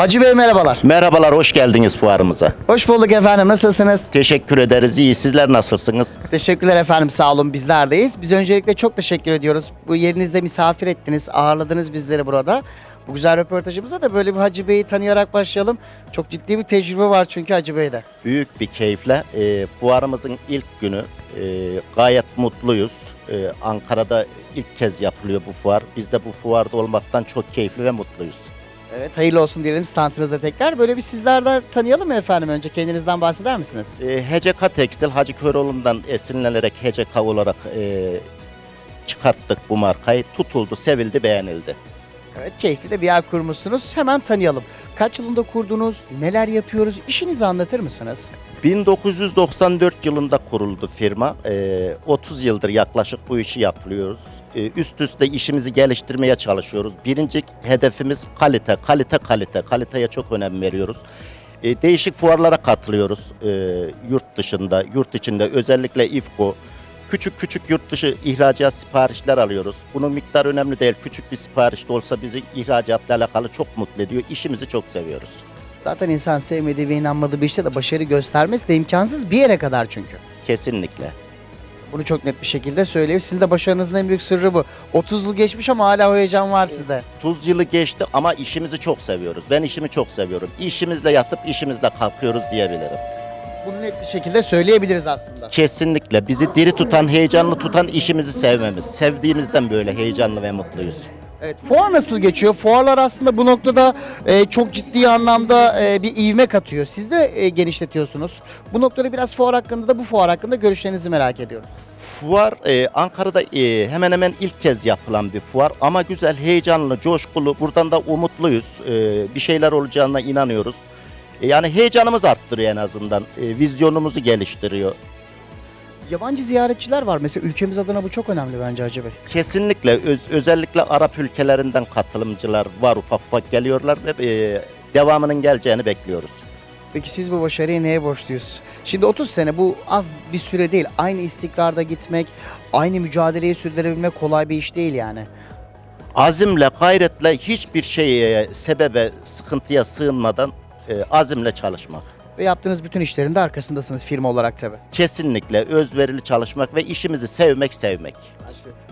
Hacı Bey merhabalar. Merhabalar, hoş geldiniz fuarımıza. Hoş bulduk efendim. Nasılsınız? Teşekkür ederiz, iyi. Sizler nasılsınız? Teşekkürler efendim. Sağ olun. Bizlerdeyiz. Biz öncelikle çok teşekkür ediyoruz. Bu yerinizde misafir ettiniz, ağırladınız bizleri burada. Bu güzel röportajımıza da böyle bir Hacı Bey'i tanıyarak başlayalım. Çok ciddi bir tecrübe var çünkü Hacı Bey'de. Büyük bir keyifle e, fuarımızın ilk günü e, gayet mutluyuz. E, Ankara'da ilk kez yapılıyor bu fuar. Biz de bu fuarda olmaktan çok keyifli ve mutluyuz. Evet hayırlı olsun diyelim standınıza tekrar. Böyle bir sizlerden tanıyalım mı efendim önce? Kendinizden bahseder misiniz? E, HCK Tekstil Hacı Köroğlu'ndan esinlenerek HCK olarak e, çıkarttık bu markayı. Tutuldu, sevildi, beğenildi. Evet keyifli de bir yer kurmuşsunuz. Hemen tanıyalım. Kaç yılında kurdunuz? Neler yapıyoruz? İşinizi anlatır mısınız? 1994 yılında kuruldu firma. Ee, 30 yıldır yaklaşık bu işi yapıyoruz. Ee, üst üste işimizi geliştirmeye çalışıyoruz. Birinci hedefimiz kalite, kalite, kalite. Kaliteye çok önem veriyoruz. Ee, değişik fuarlara katılıyoruz. Ee, yurt dışında, yurt içinde özellikle İFKO. Küçük küçük yurt dışı ihracat siparişler alıyoruz. Bunun miktarı önemli değil. Küçük bir sipariş de olsa bizi ihracatla alakalı çok mutlu ediyor. İşimizi çok seviyoruz. Zaten insan sevmediği ve inanmadığı bir işte de başarı göstermesi de imkansız bir yere kadar çünkü. Kesinlikle. Bunu çok net bir şekilde söyleyeyim. Sizin de başarınızın en büyük sırrı bu. 30 yıl geçmiş ama hala o heyecan var sizde. Tuz yılı geçti ama işimizi çok seviyoruz. Ben işimi çok seviyorum. İşimizle yatıp işimizle kalkıyoruz diyebilirim. Bunu net bir şekilde söyleyebiliriz aslında. Kesinlikle bizi diri tutan, heyecanlı tutan işimizi sevmemiz. Sevdiğimizden böyle heyecanlı ve mutluyuz. Evet, fuar nasıl geçiyor? Fuarlar aslında bu noktada e, çok ciddi anlamda e, bir ivme katıyor. Siz de e, genişletiyorsunuz. Bu noktada biraz fuar hakkında da bu fuar hakkında görüşlerinizi merak ediyoruz. Fuar e, Ankara'da e, hemen hemen ilk kez yapılan bir fuar ama güzel, heyecanlı, coşkulu. Buradan da umutluyuz. E, bir şeyler olacağına inanıyoruz. E, yani heyecanımız arttırıyor en azından. E, vizyonumuzu geliştiriyor. Yabancı ziyaretçiler var. Mesela ülkemiz adına bu çok önemli bence Hacı Bey. Kesinlikle öz- özellikle Arap ülkelerinden katılımcılar var ufak ufak geliyorlar ve e, devamının geleceğini bekliyoruz. Peki siz bu başarıyı neye borçluyuz? Şimdi 30 sene bu az bir süre değil. Aynı istikrarda gitmek, aynı mücadeleyi sürdürebilmek kolay bir iş değil yani. Azimle, gayretle hiçbir şeye, sebebe, sıkıntıya sığınmadan e, azimle çalışmak. Ve yaptığınız bütün işlerin de arkasındasınız firma olarak tabii. Kesinlikle özverili çalışmak ve işimizi sevmek, sevmek.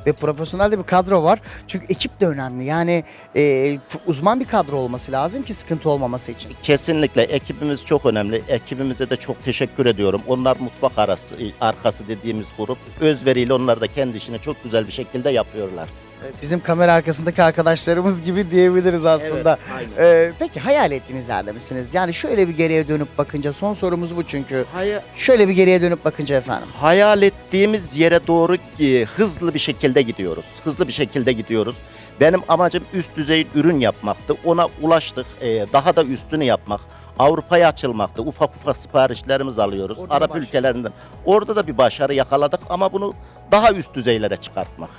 Ve profesyonel de bir kadro var. Çünkü ekip de önemli. Yani e, uzman bir kadro olması lazım ki sıkıntı olmaması için. Kesinlikle ekibimiz çok önemli. Ekibimize de çok teşekkür ediyorum. Onlar mutfak arası, arkası dediğimiz grup. Özveriyle onlar da kendi işini çok güzel bir şekilde yapıyorlar. Evet, Bizim kamera arkasındaki arkadaşlarımız gibi diyebiliriz aslında. aynen. Ee, peki hayal ettiğiniz yerde misiniz? Yani şöyle bir geriye dönüp bakınca son sorumuz bu çünkü. Hayal, Şöyle bir geriye dönüp bakınca efendim. hayal ettiğimiz yere doğru e, hızlı bir şekilde gidiyoruz. Hızlı bir şekilde gidiyoruz. Benim amacım üst düzey ürün yapmaktı. Ona ulaştık. E, daha da üstünü yapmak. Avrupa'ya açılmaktı. Ufak ufak siparişlerimiz alıyoruz. Orada Arap başladı. ülkelerinden. Orada da bir başarı yakaladık ama bunu daha üst düzeylere çıkartmak.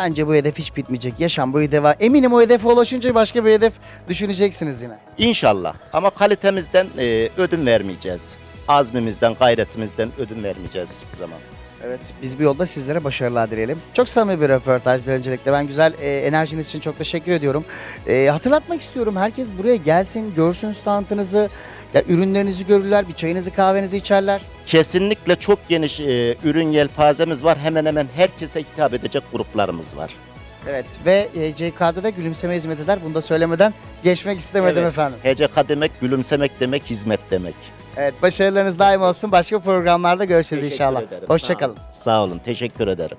Bence bu hedef hiç bitmeyecek. Yaşam boyu devam. Eminim o hedefe ulaşınca başka bir hedef düşüneceksiniz yine. İnşallah. Ama kalitemizden e, ödün vermeyeceğiz. Azmimizden, gayretimizden ödün vermeyeceğiz hiçbir zaman. Evet biz bu yolda sizlere başarılar dileyelim. Çok samimi bir röportajdı öncelikle. Ben güzel e, enerjiniz için çok teşekkür ediyorum. E, hatırlatmak istiyorum herkes buraya gelsin, görsün standınızı. Ya, ürünlerinizi görürler, bir çayınızı kahvenizi içerler. Kesinlikle çok geniş e, ürün yelpazemiz var. Hemen hemen herkese hitap edecek gruplarımız var. Evet ve e, CK'da da gülümseme hizmet eder. Bunu da söylemeden geçmek istemedim Evet. efendim. HCK demek, gülümsemek demek, hizmet demek. Evet başarılarınız daim olsun. Başka programlarda Teşekkür inşallah. ederim. Hoşçakalın. Sağ olun. Sağ olun. Teşekkür ederim.